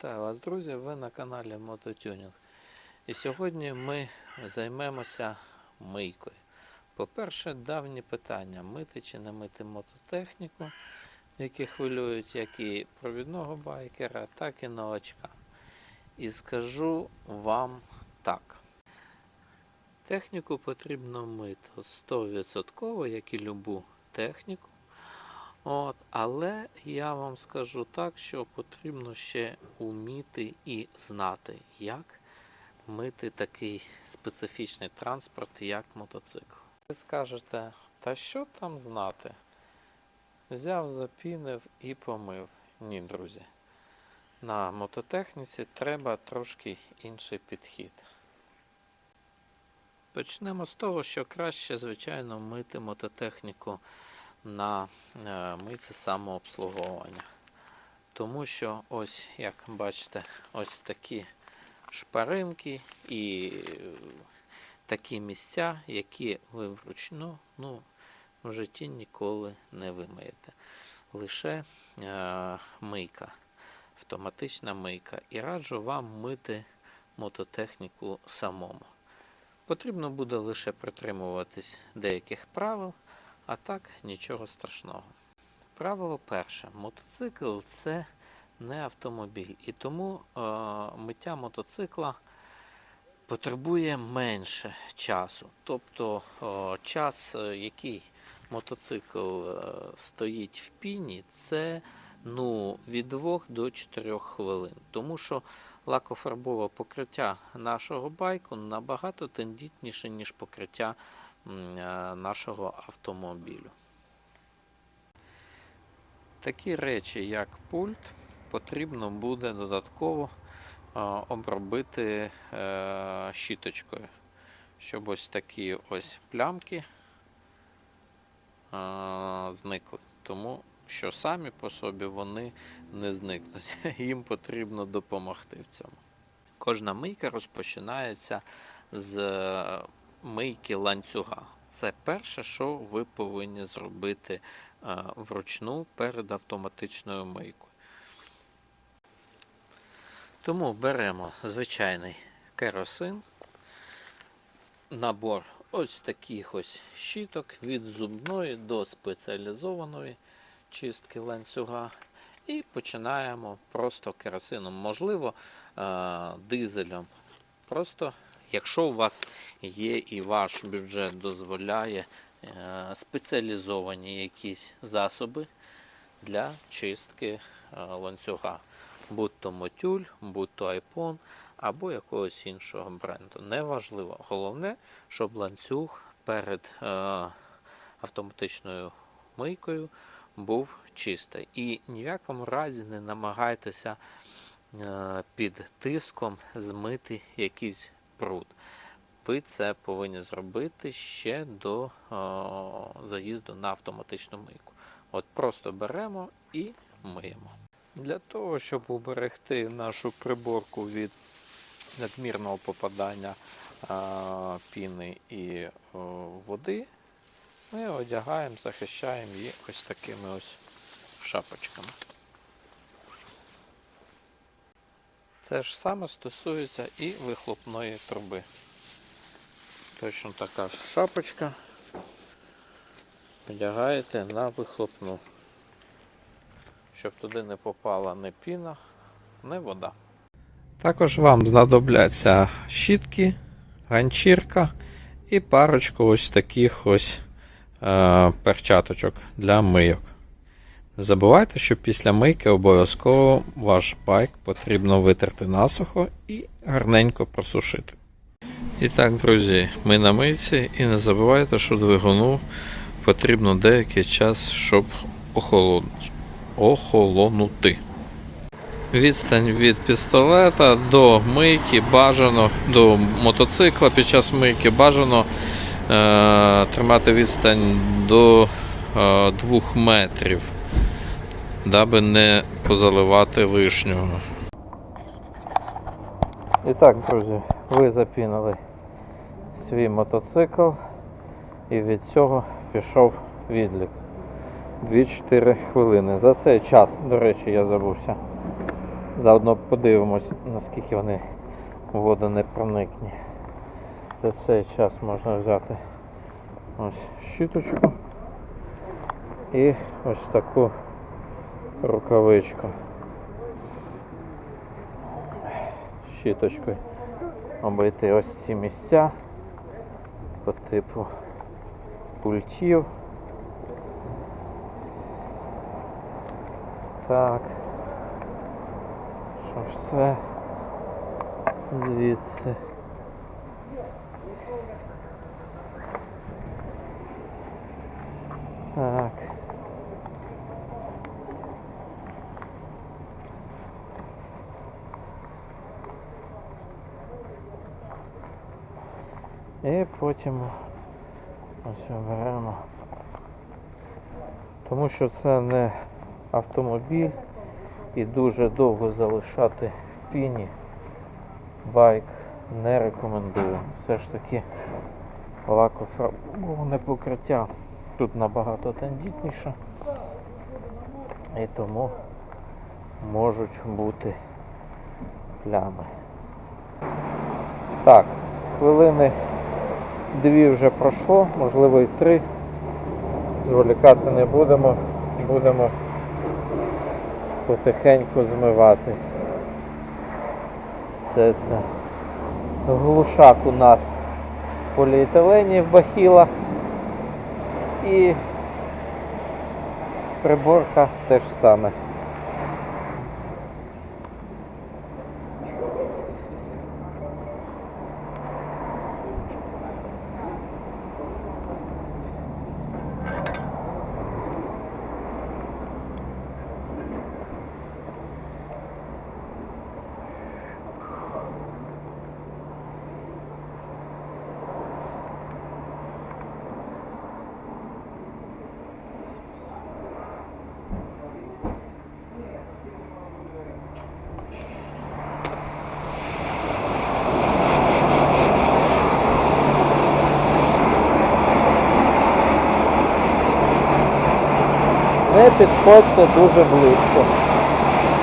Вітаю вас, друзі! Ви на каналі Мототюнінг. І сьогодні ми займемося мийкою. По-перше, давні питання: мити чи не мити мототехніку, які хвилюють як і провідного байкера, так і новачка. І скажу вам так. Техніку потрібно мити 100%, як і любу техніку. От, але я вам скажу так, що потрібно ще вміти і знати, як мити такий специфічний транспорт, як мотоцикл. Ви скажете, та що там знати? Взяв, запінив і помив. Ні, друзі. На мототехніці треба трошки інший підхід. Почнемо з того, що краще, звичайно, мити мототехніку на е, самообслуговування. Тому що ось, як бачите, ось такі шпаринки і е, такі місця, які ви вручну ну, в житті ніколи не вимиєте. Лише е, мийка, автоматична мийка. І раджу вам мити мототехніку самому. Потрібно буде лише притримуватись деяких правил, а так нічого страшного. Правило перше: мотоцикл це не автомобіль, і тому е, миття мотоцикла потребує менше часу. Тобто е, час, е, який мотоцикл е, стоїть в піні, це ну, від 2 до 4 хвилин. Тому що лакофарбове покриття нашого байку набагато тендітніше, ніж покриття нашого автомобілю. Такі речі, як пульт, потрібно буде додатково е, обробити е, щіточкою, щоб ось такі ось плямки е, зникли. Тому що самі по собі вони не зникнуть. Їм потрібно допомогти в цьому. Кожна мийка розпочинається з е, мийки ланцюга. Це перше, що ви повинні зробити е, вручну перед автоматичною мийкою. Тому беремо звичайний керосин, набор ось таких ось щіток від зубної до спеціалізованої чистки ланцюга. І починаємо просто керосином, можливо, е, дизелем. Просто, якщо у вас є і ваш бюджет дозволяє е, спеціалізовані якісь засоби для чистки е, ланцюга, будь то мотюль, будь то айпон або якогось іншого бренду. Неважливо. Головне, щоб ланцюг перед е, автоматичною мийкою був чистий. І ні в якому разі не намагайтеся під тиском змити якийсь бруд. Ви це повинні зробити ще до е, заїзду на автоматичну мийку. От просто беремо і миємо. Для того, щоб уберегти нашу приборку від надмірного попадання е, піни і е, води, ми одягаємо, захищаємо її ось такими ось шапочками. Це ж саме стосується і вихлопної труби. Точно така ж шапочка. Одягаєте на вихлопну, щоб туди не попала ні піна, ні вода. Також вам знадобляться щітки, ганчірка і парочку ось таких ось е, перчаточок для мийок. Забувайте, що після мийки обов'язково ваш байк потрібно витерти насухо і гарненько просушити. І так, друзі, ми на мийці і не забувайте, що двигуну потрібно деякий час, щоб охолонути. Відстань від пістолета до мийки бажано, до мотоцикла під час мийки бажано е, тримати відстань до е, 2 метрів, даби не позаливати лишнього. І так, друзі, ви запінили свій мотоцикл і від цього пішов відлік. 2-4 хвилини. За цей час, до речі, я забувся Заодно подивимось, наскільки вони водонепроникні. За цей час можна взяти ось щіточку і ось таку рукавичку. Щіточкою обійти ось ці місця по типу пультів. Так. Щоб все звідси. Так. І потім ось беремо. Тому що це не автомобіль і дуже довго залишати в піні байк не рекомендую. Все ж таки лакофарбоване покриття тут набагато тендітніше і тому можуть бути плями. Так, хвилини дві вже пройшло, можливо і три. Зволікати не будемо, будемо потихеньку змивати все це. Глушак у нас в поліетилені в бахілах і приборка теж саме. Не підходьте дуже близько.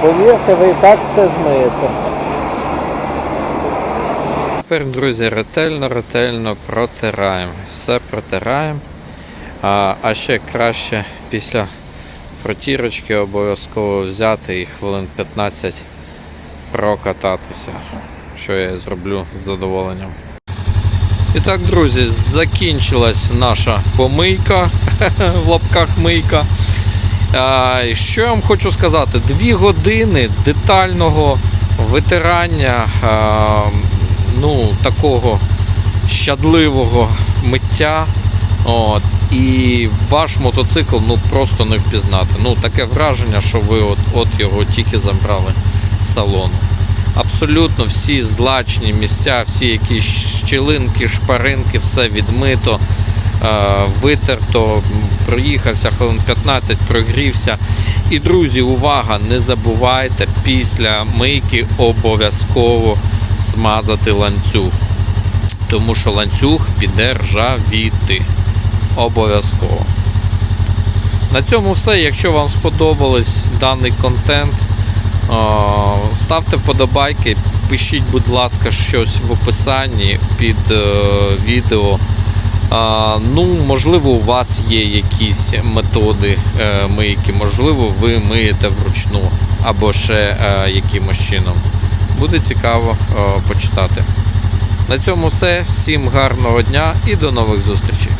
Повірте, ви і так все змиєте. Тепер, друзі, ретельно, ретельно протираємо. Все протираємо. А, а ще краще після протірочки обов'язково взяти і хвилин 15 прокататися, що я зроблю з задоволенням. І так, друзі, закінчилась наша помийка в лапках мийка. Що я вам хочу сказати? Дві години детального витирання ну, такого щадливого миття. От, і ваш мотоцикл ну, просто не впізнати. Ну, таке враження, що ви от, от його тільки забрали з салону. Абсолютно всі злачні місця, всі якісь щілинки, шпаринки, все відмито, витерто, м, проїхався хвилин 15, прогрівся. І, друзі, увага! Не забувайте після мийки обов'язково смазати ланцюг. Тому що ланцюг піде ржавіти. Обов'язково. На цьому все. Якщо вам сподобались даний контент, е, ставте вподобайки, пишіть, будь ласка, щось в описанні під е, відео. Ну, можливо, у вас є якісь методи е, мийки, можливо, ви миєте вручну або ще е, якимось чином. Буде цікаво е, почитати. На цьому все. Всім гарного дня і до нових зустрічей.